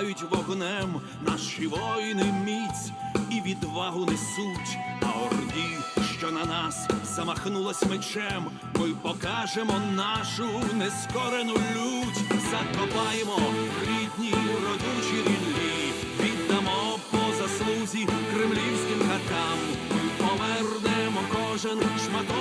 палають вогнем, наші воїни міць і відвагу несуть, а орді, що на нас замахнулась мечем, ми покажемо нашу нескорену лють, закопаємо рідні родючі ріллі, віддамо по заслузі кремлівським хатам. Ми повернемо кожен шматочок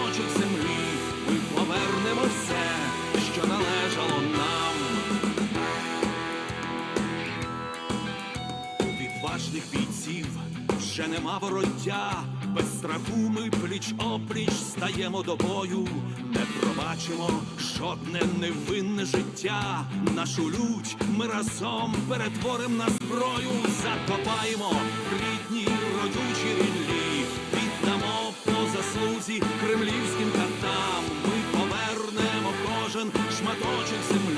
вже нема вороття, без страху ми пліч опліч стаємо до бою, не пробачимо жодне невинне життя. Нашу лють ми разом перетворим на зброю, закопаємо рідні родючі ріллі, віддамо по заслузі кремлівським катам. Ми повернемо кожен шматочок землі,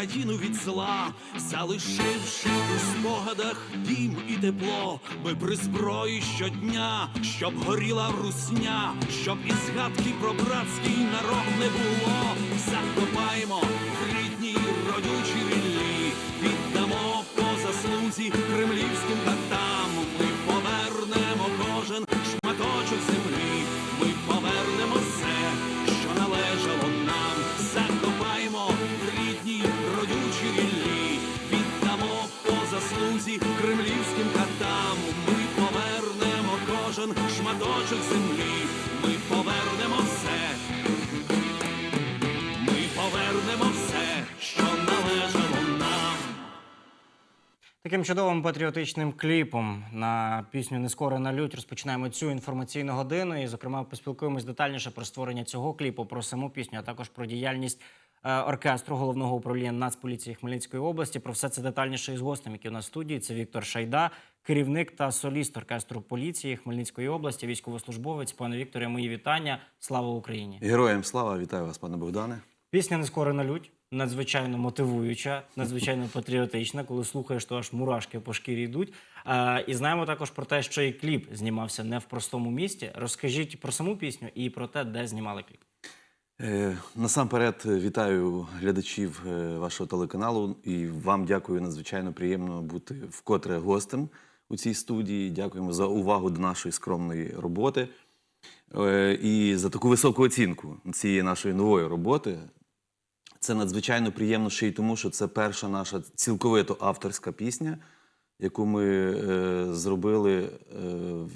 рідну країну від зла, залишивши у спогадах дім і тепло, ми при зброї щодня, щоб горіла русня, щоб і згадки про братський народ не було. Закопаємо в рідній родючій ріллі, віддамо по заслузі кремлівським Таким чудовим патріотичним кліпом на пісню Нескорена лють розпочинаємо цю інформаційну годину. І, зокрема, поспілкуємось детальніше про створення цього кліпу, про саму пісню, а також про діяльність е, оркестру головного управління Нацполіції Хмельницької області. Про все це детальніше із гостем, який у нас в студії. Це Віктор Шайда, керівник та соліст оркестру поліції Хмельницької області, військовослужбовець. Пане Вікторе, мої вітання. Слава Україні! Героям слава, вітаю вас, пане Богдане. Пісня «Нескорена лють надзвичайно мотивуюча, надзвичайно патріотична. Коли слухаєш, то аж мурашки по шкірі йдуть. І знаємо також про те, що і кліп знімався не в простому місті. Розкажіть про саму пісню і про те, де знімали кліп. Е, насамперед е, вітаю глядачів е, вашого телеканалу і вам дякую. Надзвичайно приємно бути вкотре гостем у цій студії. Дякуємо за увагу до нашої скромної роботи і за таку високу оцінку цієї нашої нової роботи. Це надзвичайно приємно ще й тому, що це перша наша цілковито авторська пісня, яку ми е, зробили е,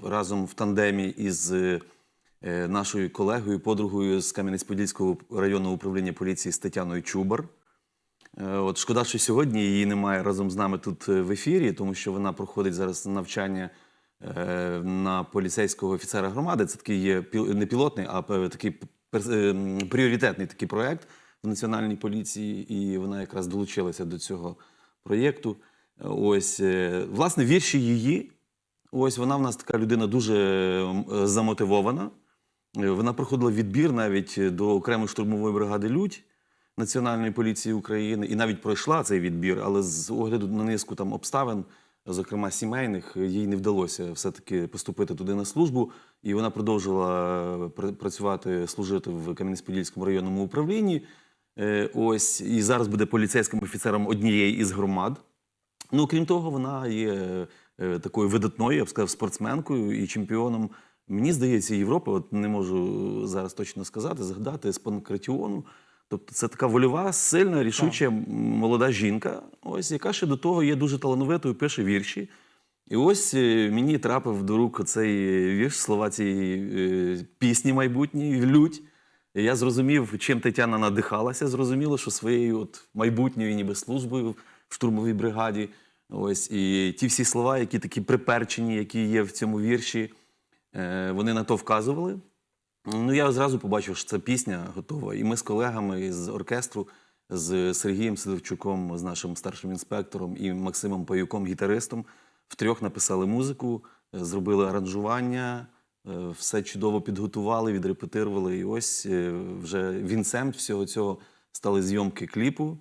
разом в тандемі із е, нашою колегою, подругою з Кам'янець-Подільського районного управління поліції з Тетяною Чубар. Е, От шкода, що сьогодні її немає разом з нами тут е, в ефірі, тому що вона проходить зараз навчання е, на поліцейського офіцера громади. Це такий є не пілотний, а такий перс- е, пріоритетний такий проект в національній поліції, і вона якраз долучилася до цього проєкту. Ось е, власне вірші її. Ось вона в нас така людина дуже е, замотивована. Е, Вона проходила відбір навіть до окремої штурмової бригади Людь Національної поліції України і навіть пройшла цей відбір, але з огляду на низку там обставин, зокрема сімейних, їй не вдалося все-таки поступити туди на службу. І вона продовжила працювати, служити в Кам'янець-Подільському районному управлінні. Е, Ось і зараз буде поліцейським офіцером однієї із громад. Ну, крім того, вона є е, такою видатною, я б сказав, спортсменкою і чемпіоном. Мені здається, Європи, от не можу зараз точно сказати, згадати з панкратіону. Тобто це така вольова, сильна, рішуча м, молода жінка, ось яка ще до того є дуже талановитою, пише вірші. І ось е, мені трапив до рук цей вірш, слова цієї пісні майбутньої, лють. Я зрозумів, чим Тетяна надихалася. Зрозуміло, що своєю от майбутньою ніби службою в штурмовій бригаді. Ось і ті всі слова, які такі приперчені, які є в цьому вірші, е, вони на то вказували. Ну, я зразу побачив, що ця пісня готова. І ми з колегами з оркестру, з Сергієм Сидорчуком, з нашим старшим інспектором і Максимом Паюком, гітаристом, втрьох написали музику, е, зробили аранжування, все чудово підготували, відрепетирували. І ось е, вже вінцем всього цього стали зйомки кліпу.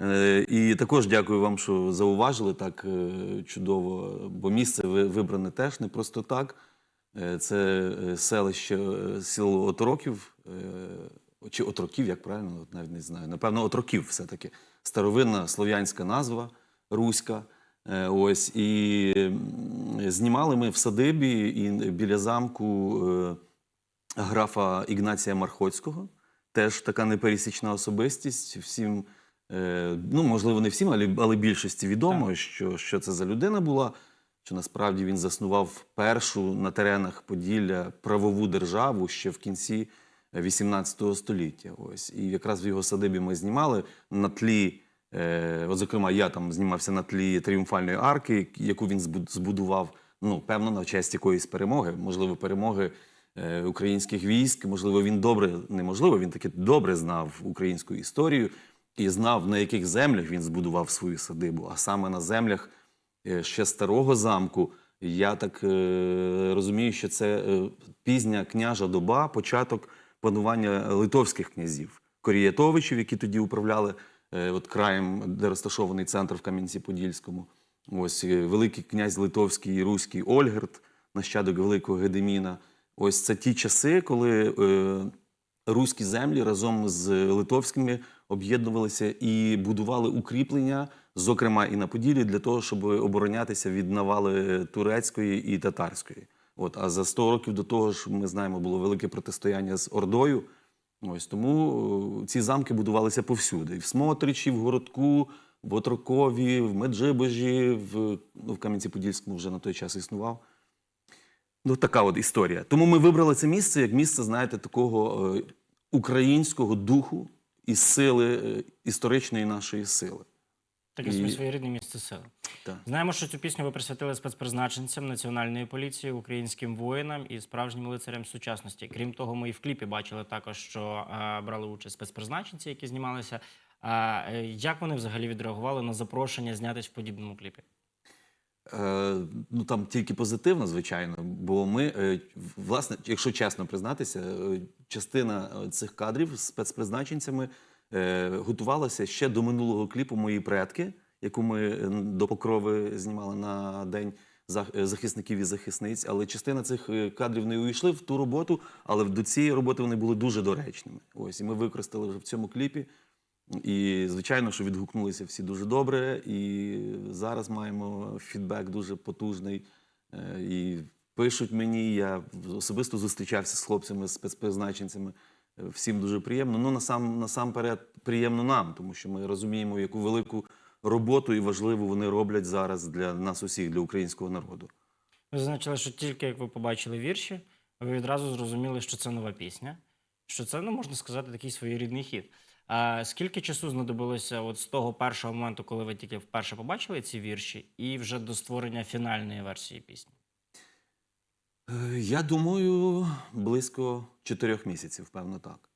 Е, І також дякую вам, що зауважили так е, чудово, бо місце ви- вибране теж не просто так. Е, Це е, селище е, село Отроків, е, чи Отроків, як правильно, навіть не знаю. Напевно, Отроків все-таки. Старовинна слов'янська назва руська. Е, Ось і знімали ми в садибі і біля замку е, графа Ігнація Мархоцького. Теж така непересічна особистість. Всім, е, ну можливо, не всім, але, але більшості відомо, що, що це за людина була. Що насправді він заснував першу на теренах Поділля правову державу ще в кінці 18 століття. Ось і якраз в його садибі ми знімали на тлі. Е, от, зокрема, я там знімався на тлі тріумфальної арки, яку він збу- збудував, ну певно, на честь якоїсь перемоги, можливо, перемоги е, українських військ. Можливо, він добре, неможливо, він таки добре знав українську історію і знав, на яких землях він збудував свою садибу, а саме на землях е, ще старого замку. Я так е, розумію, що це е, пізня княжа доба, початок панування литовських князів, Корієтовичів, які тоді управляли от краєм, де розташований центр в Кам'янці-Подільському. Ось е, великий князь Литовський і Руський Ольгерт, нащадок великого Гедеміна. Ось це ті часи, коли е, руські землі разом з литовськими об'єднувалися і будували укріплення, зокрема і на Поділі, для того, щоб оборонятися від навали турецької і татарської. От, а за 100 років до того ж, ми знаємо, було велике протистояння з Ордою. Ось тому е, ці замки будувалися повсюди: в Смотричі, в Городку, в Отрокові, в Меджибожі, в, ну, в Кам'янці-Подільському вже на той час існував. Ну, така от історія. Тому ми вибрали це місце як місце, знаєте, такого е, українського духу і сили, е, історичної нашої сили. Таке І- собі своєрідне місце сили. Так. Знаємо, що цю пісню ви присвятили спецпризначенцям Національної поліції, українським воїнам і справжнім лицарям сучасності. Крім того, ми і в кліпі бачили також, що е, брали участь спецпризначенці, які знімалися. А е, як вони взагалі відреагували на запрошення знятись в подібному кліпі? Е, ну там тільки позитивно, звичайно. Бо ми, е, власне, якщо чесно признатися, е, частина е, цих кадрів з спецпризначенцями готувалася ще до минулого кліпу Мої предки, яку ми е, до покрови знімали на день е, захисників і захисниць. Але частина цих е, кадрів не увійшли в ту роботу, але до цієї роботи вони були дуже доречними. Ось і ми використали вже в цьому кліпі. І звичайно, що відгукнулися всі дуже добре. І зараз маємо фідбек дуже потужний. Е, І пишуть мені. Я особисто зустрічався з хлопцями, спецпризначенцями. Всім дуже приємно. Ну насам, насамперед приємно нам, тому що ми розуміємо, яку велику роботу і важливу вони роблять зараз для нас усіх, для українського народу. Ви зазначили, що тільки як ви побачили вірші, ви відразу зрозуміли, що це нова пісня, що це, ну можна сказати, такий своєрідний хід. А скільки часу знадобилося от з того першого моменту, коли ви тільки вперше побачили ці вірші, і вже до створення фінальної версії пісні? Е, Я думаю, близько чотирьох місяців, певно, так.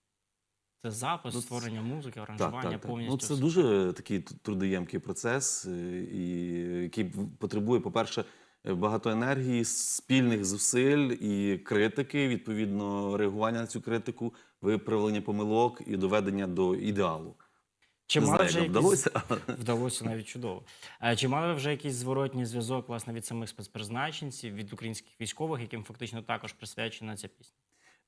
Це запис, Ну, створення музики, аранжування так, так. повністю. Ну, це все. дуже такий трудоємкий процес, е, і який потребує, по-перше, е, багато енергії, спільних зусиль і критики, відповідно, реагування на цю критику, виправлення помилок і доведення до ідеалу. Чи Не мали знаю, вже як нам якісь- вдалося. Вдалося навіть чудово. А чи мали ви вже якийсь зворотній зв'язок власне від самих спецпризначенців, від українських військових, яким фактично також присвячена ця пісня?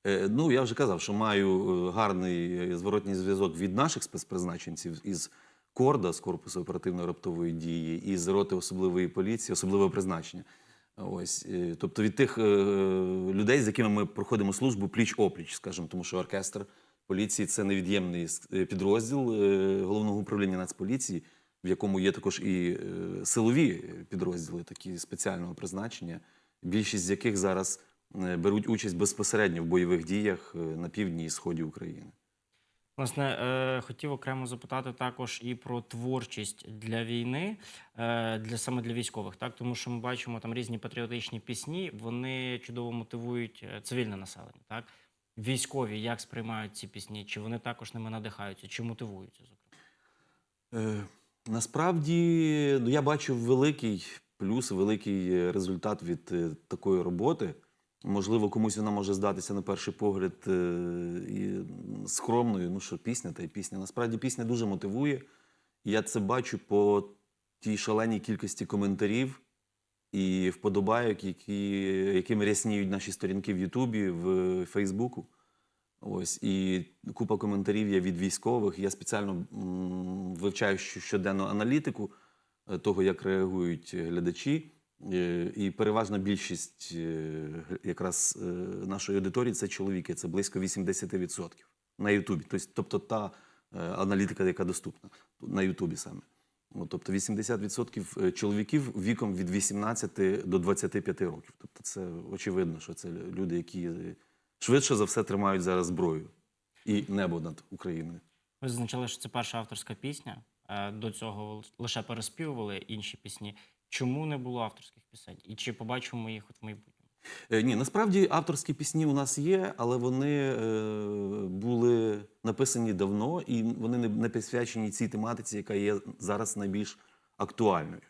Е, Ну, я вже казав, що маю е, гарний е, зворотній зв'язок від наших спецпризначенців із Корда, з корпусу оперативної раптової дії, і з роти особливої поліції, особливого призначення. Ось, е, тобто від тих е, людей, з якими ми проходимо службу пліч-опліч, скажімо, тому що оркестр поліції це невід'ємний е, підрозділ е, головного управління Нацполіції, в якому є також і е, силові підрозділи, такі спеціального призначення, більшість з яких зараз беруть участь безпосередньо в бойових діях на півдні і сході України. Власне, хотів окремо запитати також і про творчість для війни, для саме для військових, так тому що ми бачимо там різні патріотичні пісні, вони чудово мотивують цивільне населення. Так військові як сприймають ці пісні? Чи вони також ними надихаються, чи мотивуються? Е, Насправді ну, я бачу великий плюс, великий е, результат від е, такої роботи. Можливо, комусь вона може здатися на перший погляд е, скромною. Ну що пісня та й пісня. Насправді пісня дуже мотивує. Я це бачу по тій шаленій кількості коментарів і вподобайок, які, якими рясніють наші сторінки в Ютубі, в Фейсбуку. Ось і купа коментарів є від військових. Я спеціально вивчаю щоденну аналітику е, того, як реагують глядачі. Е, І переважна більшість е, якраз нашої аудиторії це чоловіки, це близько 80% на Ютубі. Тобто, та аналітика, яка доступна на Ютубі саме. От, тобто 80% чоловіків віком від 18 до 25 років. Тобто це очевидно, що це люди, які е, швидше за все тримають зараз зброю і небо над Україною. ви зазначали, що це перша авторська пісня. Е, До цього лише переспівували інші пісні. Чому не було авторських пісень? І чи побачимо їх от в майбутньому? Е, Ні, насправді авторські пісні у нас є, але вони е, були написані давно, і вони не, присвячені цій тематиці, яка є зараз найбільш актуальною.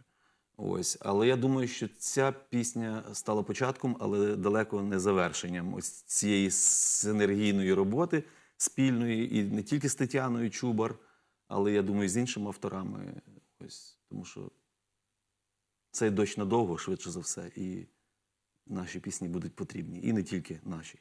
Ось, але я думаю, що ця пісня стала початком, але далеко не завершенням ось цієї синергійної роботи спільної, і не тільки з Тетяною Чубар, але я думаю, з іншими авторами. Ось, тому що цей дощ надовго, швидше за все, і наші пісні будуть потрібні. І не тільки наші,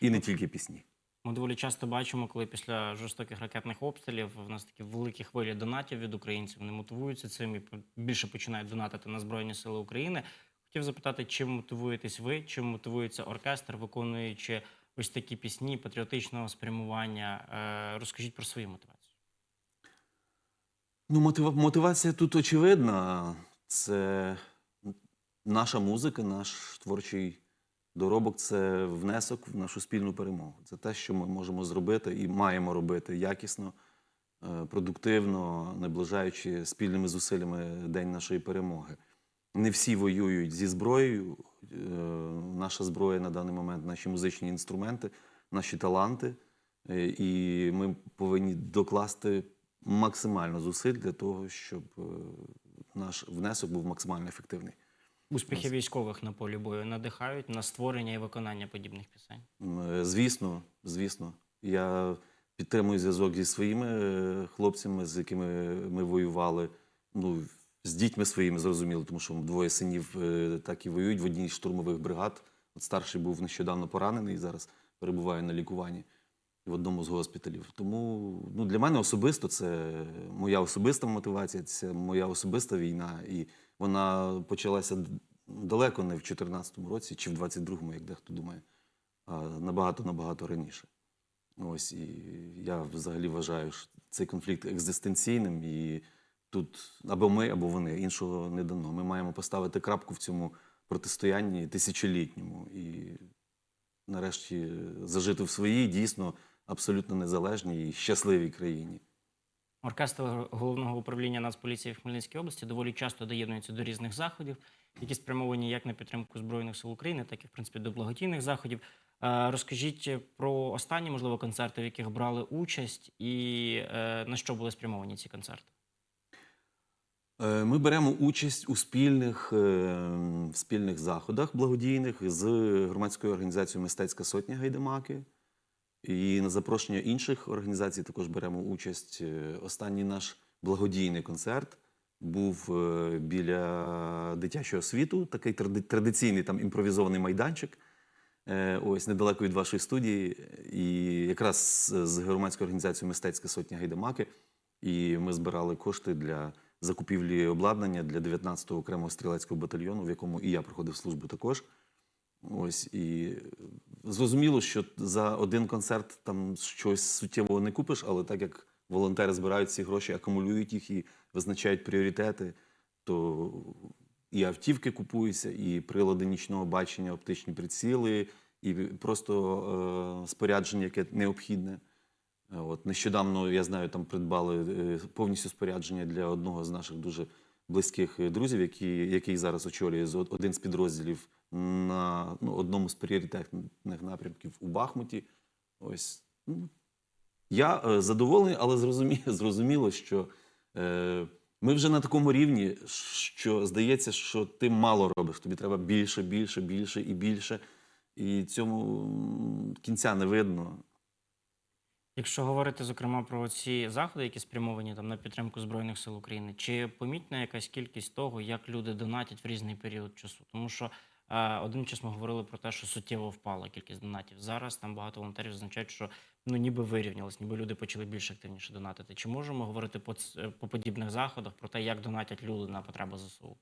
і не тільки пісні. Ми доволі часто бачимо, коли після жорстоких ракетних обстрілів в нас такі великі хвилі донатів від українців. Вони мотивуються цим і більше починають донатити на Збройні Сили України. Хотів запитати, чим мотивуєтесь ви, чим мотивується оркестр, виконуючи ось такі пісні патріотичного спрямування. Е, Розкажіть про свою мотивацію. Ну, мотива- мотивація тут очевидна. Це наша музика, наш творчий доробок це внесок в нашу спільну перемогу. Це те, що ми можемо зробити і маємо робити якісно, е, продуктивно, наближаючи спільними зусиллями день нашої перемоги. Не всі воюють зі зброєю. Е, Наша зброя на даний момент, наші музичні інструменти, наші таланти. Е, І ми повинні докласти максимально зусиль для того, щоб наш внесок був максимально ефективний. Успіхи військових на полі бою надихають на створення і виконання подібних пісень. Е, Звісно, звісно. Я підтримую зв'язок зі своїми е, хлопцями, з якими ми воювали. Ну, з дітьми своїми зрозуміло, тому що двоє синів е, так і воюють в одній з штурмових бригад. От старший був нещодавно поранений і зараз перебуває на лікуванні в одному з госпіталів. Тому ну, для мене особисто це моя особиста мотивація, це моя особиста війна. І вона почалася далеко не в 2014 році чи в 22-му, як дехто думає, а набагато набагато раніше. Ось і я взагалі вважаю, що цей конфлікт екзистенційним, і тут або ми, або вони іншого не дано. Ми маємо поставити крапку в цьому протистоянні тисячолітньому і нарешті зажити в своїй дійсно абсолютно незалежній і щасливій країні. Оркестр головного управління Нацполіції в Хмельницькій області доволі часто доєднується до різних заходів, які спрямовані як на підтримку Збройних сил України, так і в принципі до благодійних заходів. Е, Розкажіть про останні, можливо, концерти, в яких брали участь, і е, на що були спрямовані ці концерти? Е, Ми беремо участь у спільних, спільних заходах благодійних з громадською організацією Мистецька сотня Гайдамаки. І на запрошення інших організацій також беремо участь. Е, Останній наш благодійний концерт був е, біля дитячого світу, такий традиційний там імпровізований майданчик. Е, Ось недалеко від вашої студії, і якраз з- громадською організацією Мистецька сотня Гайдамаки. І ми збирали кошти для закупівлі обладнання для 19-го окремого стрілецького батальйону, в якому і я проходив службу також. Ось і зрозуміло, що за один концерт там щось суттєвого не купиш, але так як волонтери збирають ці гроші, акумулюють їх і визначають пріоритети, то і автівки купуються, і прилади нічного бачення, оптичні приціли, і просто е, спорядження, яке необхідне. От нещодавно я знаю, там придбали е, повністю спорядження для одного з наших дуже близьких е, друзів, який, який зараз очолює один з підрозділів на ну, одному з пріоритетних напрямків у Бахмуті. Ось ну, я е, задоволений, але зрозуміло, зрозуміло, що е, ми вже на такому рівні, що здається, що ти мало робиш. Тобі треба більше, більше, більше і більше. І цьому кінця не видно. Якщо говорити зокрема про ці заходи, які спрямовані там на підтримку збройних сил України, чи помітна якась кількість того, як люди донатять в різний період часу? Тому що один час ми говорили про те, що суттєво впала кількість донатів. Зараз там багато волонтерів зазначають, що ну ніби вирівнялось, ніби люди почали більш активніше донатити. Чи можемо говорити по, е, по подібних заходах про те, як донатять люди на потреби ЗСУ?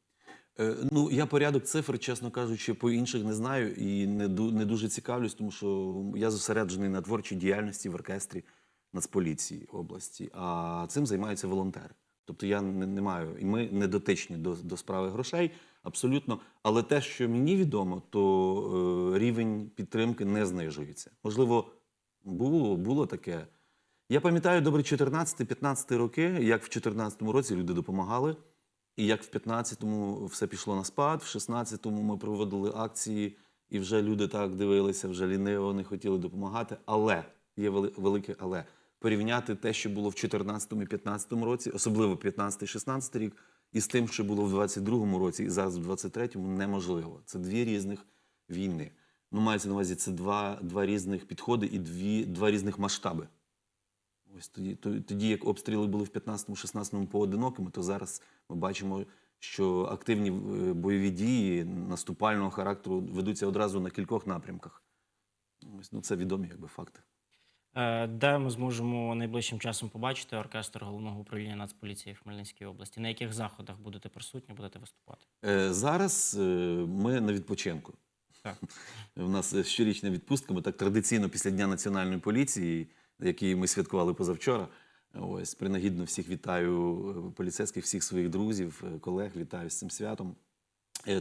Е, Ну, я порядок цифр, чесно кажучи, по інших не знаю і не, не дуже цікавлюсь, тому що я зосереджений на творчій діяльності в оркестрі Нацполіції області, а цим займаються волонтери. Тобто я не, не маю, і ми не дотичні до, до справи грошей, абсолютно. Але те, що мені відомо, то е, рівень підтримки не знижується. Можливо, було, було таке. Я пам'ятаю добре 14-15 роки, як в 14 році люди допомагали. І як в 15-му все пішло на спад, в 16-му ми проводили акції, і вже люди так дивилися, вже ліниво не хотіли допомагати. Але є велике але. Порівняти те, що було в 14-му і 15-му році, особливо 15-16 рік, і з тим, що було в 22-му році, і зараз в 23-му, неможливо. Це дві різних війни. Ну, мається на увазі, це два, два різних підходи і дві, два різних масштаби. Ось тоді, то- тоді, як обстріли були в 15-16 поодинокими, то зараз ми бачимо, що активні е, бойові дії наступального характеру ведуться одразу на кількох напрямках. Ось, ну, це відомі якби, факти. Е, Де ми зможемо найближчим часом побачити оркестр головного управління Нацполіції в Хмельницькій області? На яких заходах будете присутні, будете виступати? Е, Зараз е, ми на відпочинку. Так. У нас щорічна відпустка. Ми так традиційно після Дня національної поліції, який ми святкували позавчора. Ось принагідно всіх вітаю поліцейських, всіх своїх друзів, колег. Вітаю з цим святом.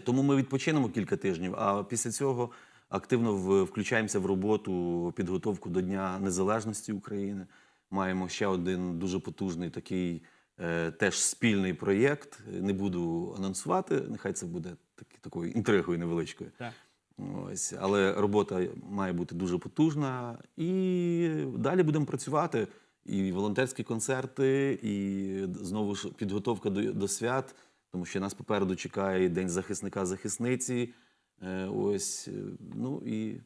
Тому ми відпочинемо кілька тижнів, а після цього активно включаємося в роботу підготовку до Дня Незалежності України. Маємо ще один дуже потужний такий е, теж спільний проєкт. Не буду анонсувати, нехай це буде так, такою інтригою невеличкою. Так. Ось, але робота має бути дуже потужна. І далі будемо працювати. І волонтерські концерти, і знову ж підготовка до, до свят, тому що нас попереду чекає День захисника захисниці. Е, ось, е, ну і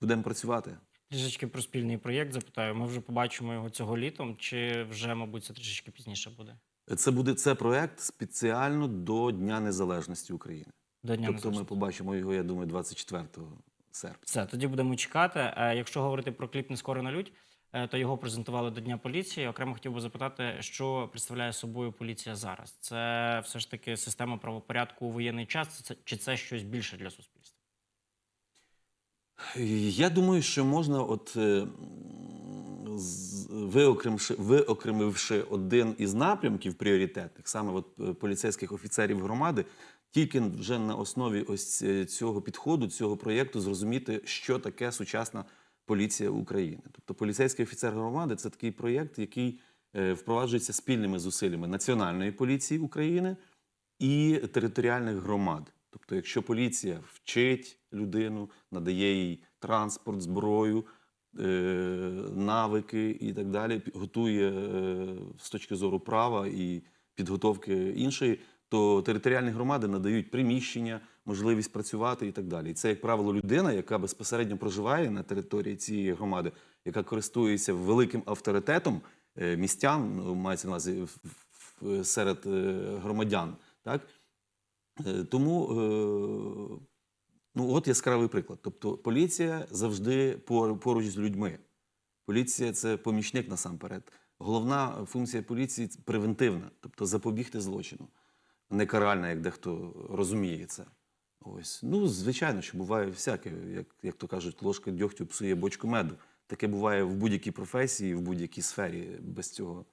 будемо працювати. Трішечки про спільний проєкт запитаю. Ми вже побачимо його цього літом, чи вже, мабуть, це трішечки пізніше буде? Це буде це проект спеціально до Дня Незалежності України. До Дня тобто ми побачимо його, я думаю, 24 серпня. Все, тоді будемо чекати. Е, Якщо говорити про кліп «Нескорена лють», е, то його презентували до Дня поліції. Окремо хотів би запитати, що представляє собою поліція зараз? Це все ж таки система правопорядку у воєнний час, чи це щось більше для суспільства? Я думаю, що можна, от е, виокремши, виокремивши один із напрямків пріоритетних, саме от е, поліцейських офіцерів громади, тільки вже на основі ось е, цього підходу, цього проєкту, зрозуміти, що таке сучасна поліція України. Тобто поліцейський офіцер громади це такий проєкт, який е, впроваджується спільними зусиллями Національної поліції України і територіальних громад. Тобто, якщо поліція вчить людину, надає їй транспорт, зброю, е, навики і так далі, готує е, з точки зору права і підготовки іншої, то територіальні громади надають приміщення, можливість працювати і так далі. І це, як правило, людина, яка безпосередньо проживає на території цієї громади, яка користується великим авторитетом е, містян, ну, мається на увазі серед е, громадян. Так? Е, Тому ну, от яскравий приклад. Тобто поліція завжди пор- поруч з людьми. Поліція це помічник насамперед. Головна функція поліції превентивна, тобто запобігти злочину, не каральна, як дехто розуміє це. Ось. Ну, звичайно, що буває всяке, як, як то кажуть, ложка дьогтю псує бочку меду. Таке буває в будь-якій професії, в будь-якій сфері. Без цього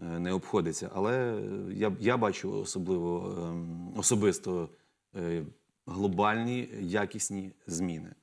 е, не обходиться. Але я, я бачу особливо ем, особисто е, глобальні якісні зміни.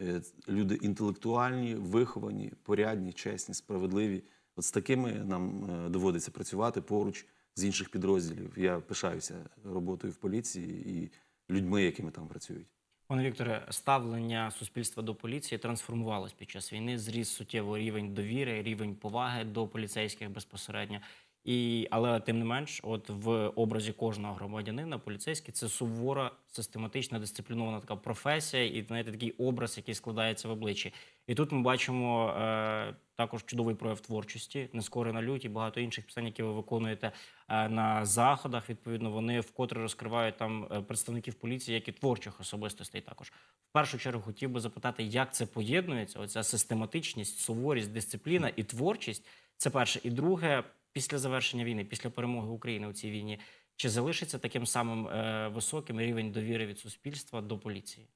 Е, Люди інтелектуальні, виховані, порядні, чесні, справедливі. От з такими нам доводиться працювати поруч з інших підрозділів. Я пишаюся роботою в поліції і людьми, якими там працюють. Пане Вікторе, ставлення суспільства до поліції трансформувалось під час війни. Зріс суттєво рівень довіри, рівень поваги до поліцейських безпосередньо. І, але тим не менш, от в образі кожного громадянина поліцейський це сувора, систематична, дисциплінована така професія, і знаєте, такий образ, який складається в обличчі. І тут ми бачимо е, також чудовий прояв творчості, нескорена лють і багато інших пісень, які ви виконуєте е, на заходах. Відповідно, вони вкотре розкривають там е, представників поліції, як і творчих особистостей. Також в першу чергу хотів би запитати, як це поєднується? Оця систематичність, суворість, дисципліна і творчість. Це перше. І друге, після завершення війни, після перемоги України у цій війні, чи залишиться таким самим е, високим рівень довіри від суспільства до поліції?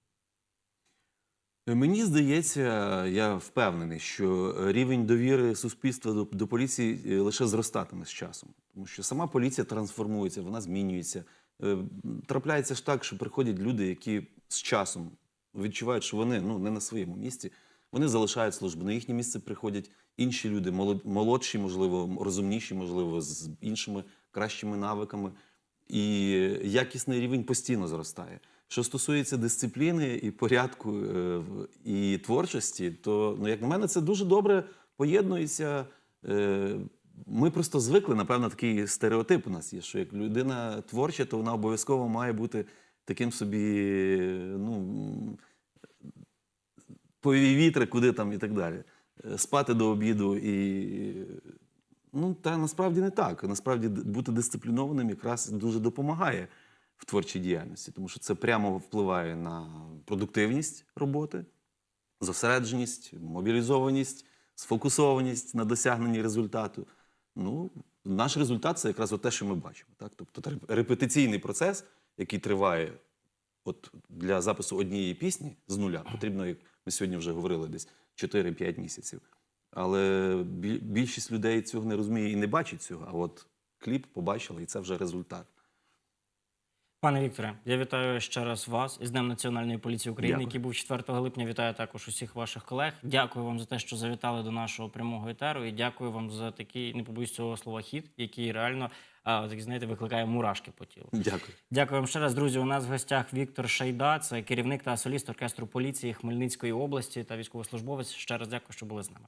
Мені здається, я впевнений, що рівень довіри суспільства до, до поліції е, лише зростатиме з часом, тому що сама поліція трансформується, вона змінюється. Е, Трапляється ж так, що приходять люди, які з часом відчувають, що вони ну не на своєму місці. Вони залишають службу. На їхнє місце приходять інші люди, молод- молодші, можливо, розумніші, можливо, з іншими кращими навиками. І якісний рівень постійно зростає. Що стосується дисципліни і порядку е, і творчості, то, ну, як на мене, це дуже добре поєднується. Е, Ми просто звикли, напевно, такий стереотип у нас є, що як людина творча, то вона обов'язково має бути таким собі, ну, повій вітри, куди там і так далі. Е, Спати до обіду і. Ну, та насправді не так. Насправді бути дисциплінованим якраз дуже допомагає в творчій діяльності, тому що це прямо впливає на продуктивність роботи, зосередженість, мобілізованість, сфокусованість на досягненні результату. Ну, наш результат це якраз те, що ми бачимо. Так? Тобто репетиційний процес, який триває от для запису однієї пісні з нуля, потрібно, як ми сьогодні вже говорили, десь 4-5 місяців. Але більшість людей цього не розуміє і не бачить цього. А от кліп побачили, і це вже результат. Пане Вікторе, я вітаю ще раз вас із Днем Національної поліції України, Дякую. який був 4 липня. Вітаю також усіх ваших колег. Дякую вам за те, що завітали до нашого прямого етеру. І дякую вам за такий, не побоюсь цього слова, хід, який реально, а, так знаєте, викликає мурашки по тілу. Дякую. Дякую вам ще раз, друзі. У нас в гостях Віктор Шайда, це керівник та соліст оркестру поліції Хмельницької області та військовослужбовець. Ще раз дякую, що були з нами.